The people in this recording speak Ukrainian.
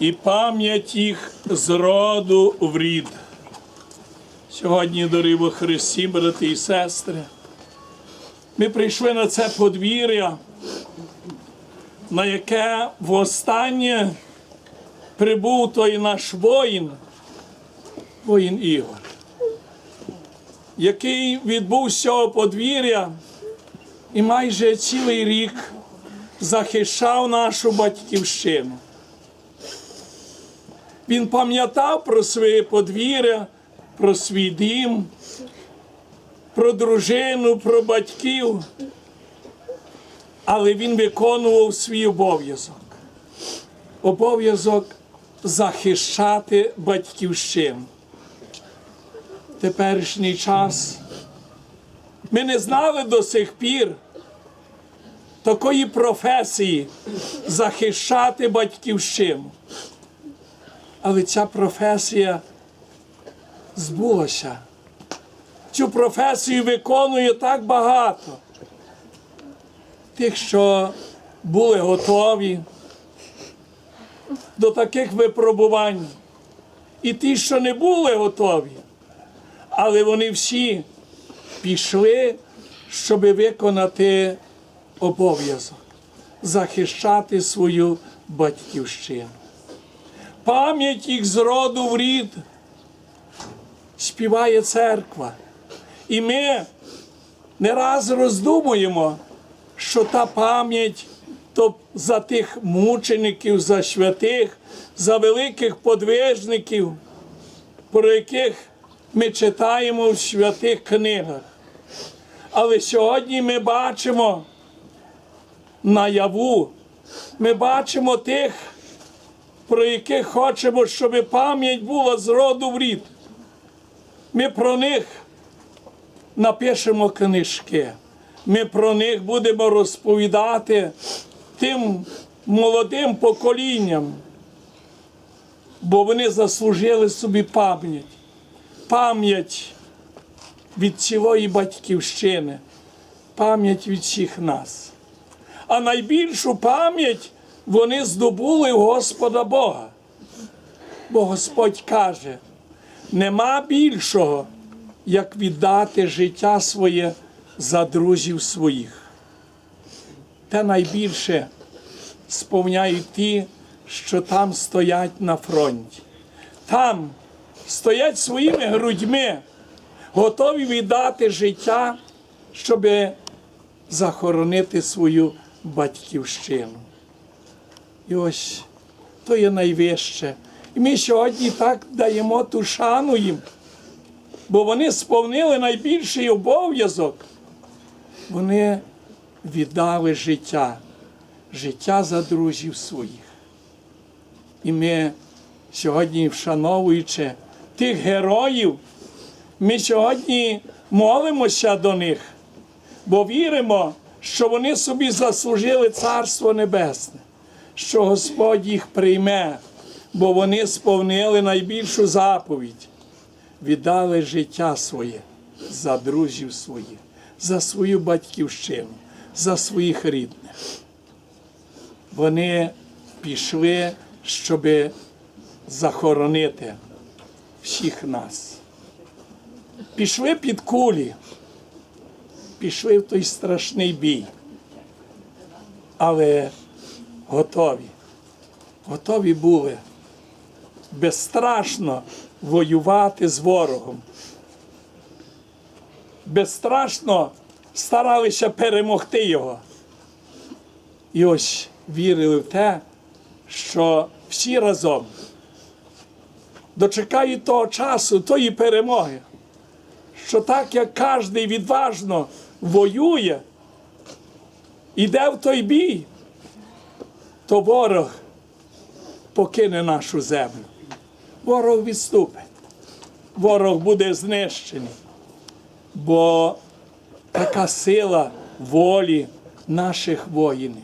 і пам'ять їх з роду в рід. Сьогодні, дорогі во Христі, брати і сестри, ми прийшли на це подвір'я, на яке востаннє прибув той наш воїн, воїн Ігор, який відбув з цього подвір'я і майже цілий рік захищав нашу батьківщину. Він пам'ятав про своє подвір'я, про свій дім, про дружину, про батьків, але він виконував свій обов'язок. Обов'язок захищати батьківщину. Теперішній час ми не знали до сих пір такої професії захищати батьківщину. Але ця професія збулася. Цю професію виконує так багато. Тих, що були готові до таких випробувань, і ті, що не були готові, але вони всі пішли, щоб виконати обов'язок, захищати свою батьківщину. Пам'ять їх з роду в рід співає церква. І ми не раз роздумуємо, що та пам'ять то за тих мучеників, за святих, за великих подвижників, про яких ми читаємо в святих книгах. Але сьогодні ми бачимо наяву, ми бачимо тих, про яких хочемо, щоб пам'ять була з роду в рід. Ми про них напишемо книжки. Ми про них будемо розповідати тим молодим поколінням, бо вони заслужили собі пам'ять. Пам'ять від цілої батьківщини, пам'ять від всіх нас. А найбільшу пам'ять вони здобули Господа Бога. Бо Господь каже, нема більшого, як віддати життя своє за друзів своїх. Те найбільше сповняють ті, що там стоять на фронті. Там стоять своїми грудьми, готові віддати життя, щоб захоронити свою батьківщину. І ось то є найвище. І ми сьогодні так даємо ту шану їм, бо вони сповнили найбільший обов'язок. Вони віддали життя, життя за друзів своїх. І ми сьогодні, вшановуючи тих героїв, ми сьогодні молимося до них, бо віримо, що вони собі заслужили Царство Небесне, що Господь їх прийме, бо вони сповнили найбільшу заповідь, віддали життя своє за друзів своїх, за свою батьківщину, за своїх рідних. Вони пішли, щоб захоронити всіх нас. Пішли під кулі, пішли в той страшний бій, але готові, готові були безстрашно воювати з ворогом. Безстрашно старалися перемогти його. І ось вірили в те, що всі разом дочекають того часу, тої перемоги, що так як кожен відважно воює, іде в той бій, то ворог покине нашу землю. Ворог відступить, ворог буде знищений, бо така сила волі наших воїнів.